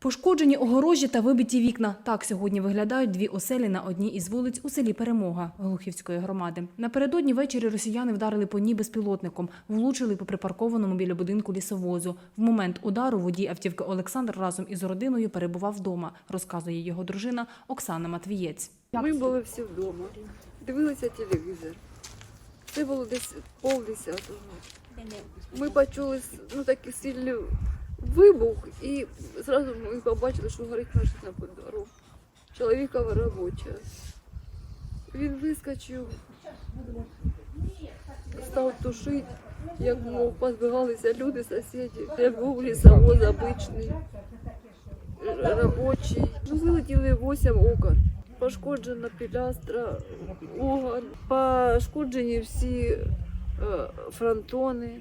Пошкоджені огорожі та вибиті вікна. Так сьогодні виглядають дві оселі на одній із вулиць у селі Перемога Глухівської громади. Напередодні ввечері росіяни вдарили по ній безпілотником, влучили по припаркованому біля будинку лісовозу. В момент удару водій автівки Олександр разом із родиною перебував вдома, розказує його дружина Оксана Матвієць. Ми були всі вдома, дивилися телевізор. Це було десь полдесятого. Ми почули ну, такий сильний вибух і зразу ми побачили, що горить машина під дорогу. Чоловікова робоча. Він вискочив, став тушити, як мов, позбігалися люди, сусіди. Це був лісовоз обичний, робочий. Ну, вилетіли 8 окон. Пошкоджена пілястра, угон, пошкоджені всі е, фронтони,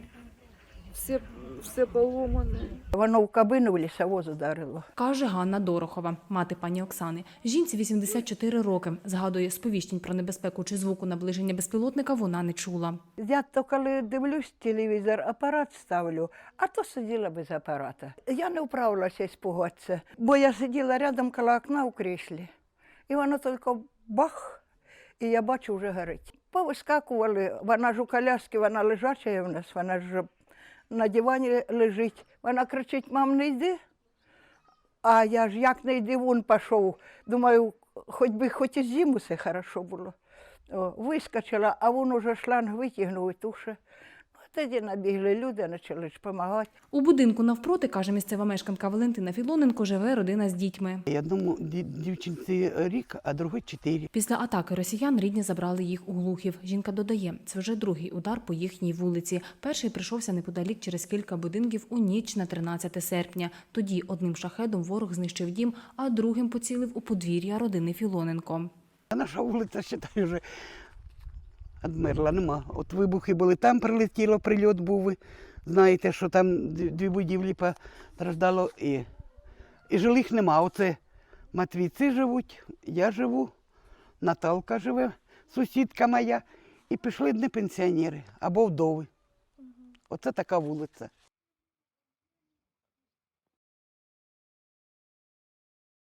все, все поломане. Воно в кабину в лісовоз ударило. Каже Ганна Дорохова, мати пані Оксани. Жінці 84 роки. Згадує, сповіщень про небезпеку чи звуку наближення безпілотника вона не чула. Я то коли дивлюсь телевізор, апарат ставлю, а то сиділа без апарата. Я не вправилася спугатися, бо я сиділа рядом коло окна у кріслі. І воно тільки бах, і я бачу, вже горить. Повискакували, вона ж у коляскі, вона лежача в нас, вона ж на дивані лежить. Вона кричить: мам, не йди. А я ж як не йди, вон пішов. Думаю, хоч би хоч і зиму все хорошо було. О, вискочила, а вон уже шланг витягнув і туше. Тоді набігли люди, почали допомагати. У будинку навпроти, каже місцева мешканка Валентина Філоненко, живе родина з дітьми. Одному дівчинці рік, а другій чотири. Після атаки росіян рідні забрали їх у Глухів. Жінка додає, це вже другий удар по їхній вулиці. Перший прийшовся неподалік через кілька будинків у ніч на 13 серпня. Тоді одним шахедом ворог знищив дім, а другим поцілив у подвір'я родини Філоненко. Наша вулиця, считай, вже одмерла, нема. От вибухи були, там прилетіло, прильот був. Знаєте, що там дві дві будівлі постраждало і, і жилих нема. Оце Матвійці живуть, я живу, Наталка живе, сусідка моя. І пішли не пенсіонери або вдови. Оце така вулиця.